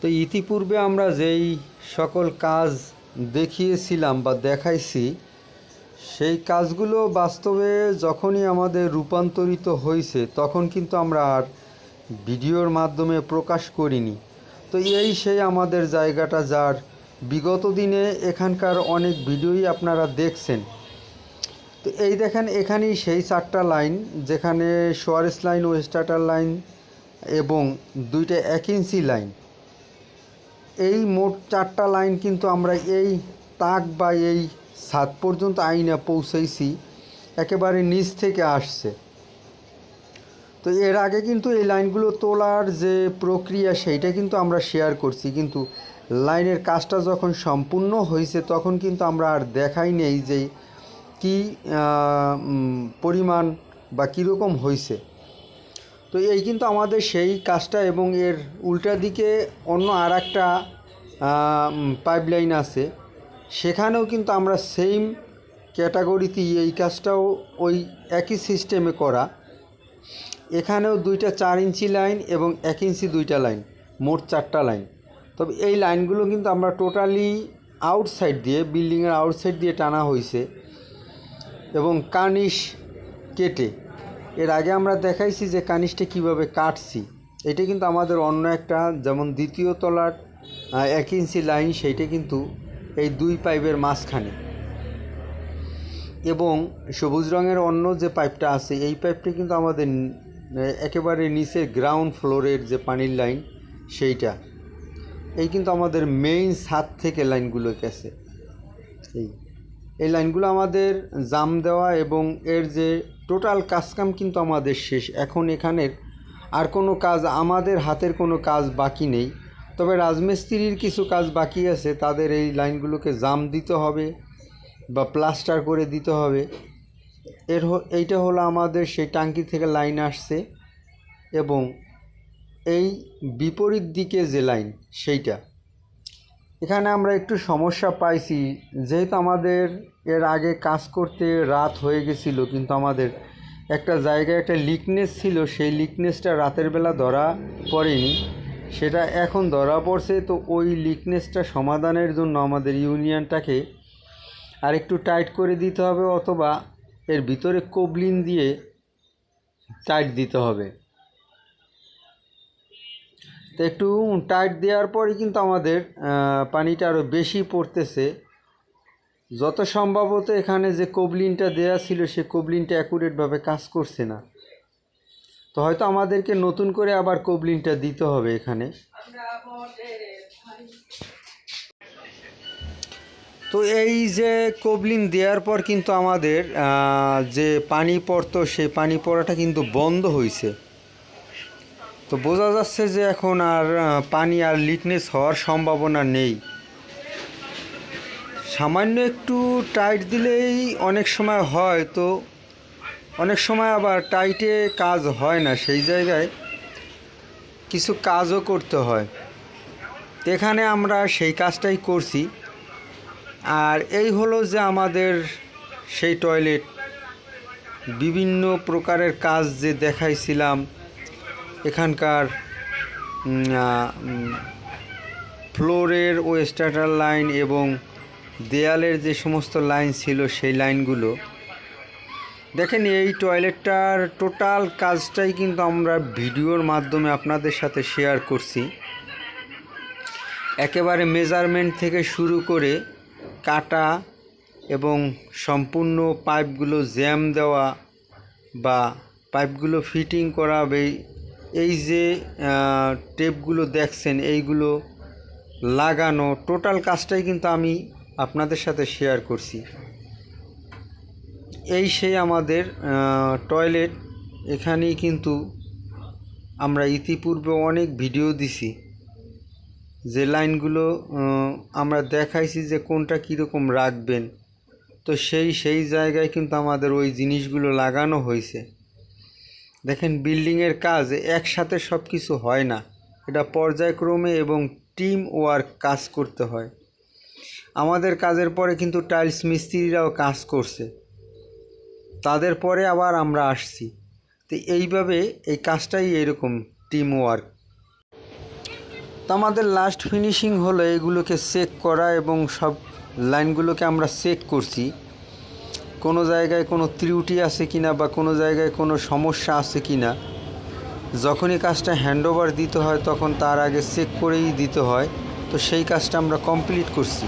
তো ইতিপূর্বে আমরা যেই সকল কাজ দেখিয়েছিলাম বা দেখাইছি, সেই কাজগুলো বাস্তবে যখনই আমাদের রূপান্তরিত হয়েছে তখন কিন্তু আমরা আর ভিডিওর মাধ্যমে প্রকাশ করিনি। তো এই সেই আমাদের জায়গাটা যার বিগত দিনে এখানকার অনেক ভিডিওই আপনারা দেখছেন। তো এই দেখেন এখানেই সেই চারটা লাইন, যেখানে সোয়ারেস লাইন ও স্টার্টার লাইন এবং দুইটা এক ইঞ্চি লাইন। এই মোট চারটা লাইন কিন্তু আমরা এই তাক বা এই ছাদ পর্যন্ত আইনে পৌঁছেছি একেবারে নিচ থেকে আসছে। তো এর আগে কিন্তু এই লাইনগুলো তোলার যে প্রক্রিয়া, সেইটা কিন্তু আমরা শেয়ার করছি। কিন্তু লাইনের কাজটা যখন সম্পূর্ণ হয়েছে তখন কিন্তু আমরা আর দেখাই নেই যে কি পরিমাণ বা কীরকম হয়েছে তো এই কিন্তু আমাদের সেই কাজটা এবং এর উল্টা দিকে অন্য আর একটা পাইপ লাইন আছে। সেখানেও কিন্তু আমরা সেম ক্যাটাগরিতে এই কাজটাও ওই একই সিস্টেমে করা। এখানেও দুইটা চার ইঞ্চি লাইন এবং এক ইঞ্চি দুইটা লাইন মোট চারটা লাইন তবে এই লাইনগুলো কিন্তু আমরা টোটালি আউটসাইড দিয়ে বিল্ডিংয়ের আউটসাইড দিয়ে টানা হয়েছে এবং কার্নিশ কেটে এর আগে আমরা দেখাইছি যে কার্নিশটা কীভাবে কাটছি। এটা কিন্তু আমাদের অন্য একটা, যেমন দ্বিতীয় তলার এক ইঞ্চি লাইন, সেইটা কিন্তু এই দুই পাইপের মাঝখানে। এবং সবুজ রঙের অন্য যে পাইপটা আছে, এই পাইপটা কিন্তু আমাদের একেবারে নিচে গ্রাউন্ড ফ্লোরের যে পানির লাইন, সেইটা। এই কিন্তু আমাদের মেইন ছাদ থেকে লাইনগুলো গেছে। এই। এই লাইনগুলো আমাদের জাম দেওয়া এবং এর যে টোটাল কাজকাম কিন্তু আমাদের শেষ। এখন এখানের আর কোনো কাজ, আমাদের হাতের কোনো কাজ বাকি নেই। তবে রাজমিস্ত্রির কিছু কাজ বাকি আছে, তাদের এই লাইনগুলোকে জাম দিতে হবে বা প্লাস্টার করে দিতে হবে। এর এইটা হলো আমাদের সেই টাঙ্কি থেকে লাইন আসছে এবং এই বিপরীত দিকে যে লাইন, সেইটা। এখানে আমরা একটু সমস্যা পাইছি, যেহেতু আমাদের এর আগে কাজ করতে রাত হয়ে গেছিল, কিন্তু আমাদের একটা জায়গায় একটা লিকনেস ছিল, সেই লিকনেসটা রাতের বেলা ধরা পড়েনি। সেটা এখন ধরা পড়ছে, তো ওই লিকনেসটা সমাধানের জন্য আমাদের ইউনিয়নটাকে আর একটু টাইট করে দিতে হবে, অথবা এর ভিতরে কবলিন দিয়ে টাইট দিতে হবে। তো একটু টাইট দেওয়ার পরই কিন্তু আমাদের পানিটা আরও বেশি পড়তেছে। যত সম্ভবত এখানে যে কবলিনটা দেয়া ছিল, সে কবলিনটা অ্যাকুরেটভাবে কাজ করছে না। তো হয়তো আমাদেরকে নতুন করে আবার কবলিনটা দিতে হবে এখানে। তো এই যে কবলিন দেওয়ার পর কিন্তু আমাদের যে পানি পড়তো, সেই পানি পড়াটা কিন্তু বন্ধ হয়েছে তো বোঝা যাচ্ছে যে এখন আর পানি আর লিকনেস হওয়ার সম্ভাবনা নেই। সামান্য একটু টাইট দিলেই অনেক সময় হয় তো, অনেক সময় আবার টাইটে কাজ হয় না সেই জায়গায়। কিছু কাজও করতে হয়। এখানে আমরা সেই কাজটাই করছি। আর এই হলো যে আমাদের সেই টয়লেট। বিভিন্ন প্রকারের কাজ যে দেখাইছিলাম এখানকার ফ্লোরের ও স্টার্টার লাইন এবং দেয়ালের যে সমস্ত লাইন ছিল সেই লাইনগুলো। দেখেন এই টয়লেটটার টোটাল কাজটাই কিন্তু আমরা ভিডিওর মাধ্যমে আপনাদের সাথে শেয়ার করছি। একেবারে মেজারমেন্ট থেকে শুরু করে কাটা এবং সম্পূর্ণ পাইপগুলো জ্যাম দেওয়া বা পাইপগুলো ফিটিং করা এই- যে টেপগুলো দেখছেন, এইগুলো লাগানো টোটাল কাজটাই কিন্তু আমি আপনাদের সাথে শেয়ার করছি। এই সেই আমাদের টয়লেট এখানেই কিন্তু আমরা ইতিপূর্বে অনেক ভিডিও দিছি। যে লাইনগুলো আমরা দেখাইছি যে কোনটা কীরকম রাখবেন। তো সেই সেই জায়গায় কিন্তু আমাদের ওই জিনিসগুলো লাগানো হয়েছে দেখেন, বিল্ডিংয়ের কাজ একসাথে সব কিছু হয় না। এটা পর্যায়ক্রমে এবং টিম ওয়ার্ক কাজ করতে হয়। আমাদের কাজের পরে কিন্তু টাইলস মিস্ত্রিরাও কাজ করছে। তাদের পরে আবার আমরা আসছি। তো এইভাবে এই কাজটাই এরকম, টিম ওয়ার্ক। তো আমাদের লাস্ট ফিনিশিং হলো এগুলোকে চেক করা এবং সব লাইনগুলোকে আমরা চেক করছি। কোনো জায়গায় কোনো ত্রুটি আছে কি না বা কোনো জায়গায় কোনো সমস্যা আছে কি না, যখনই কাজটা হ্যান্ডওভার দিতে হয় তখন তার আগে চেক করেই দিতে হয়। তো সেই কাজটা আমরা কমপ্লিট করছি।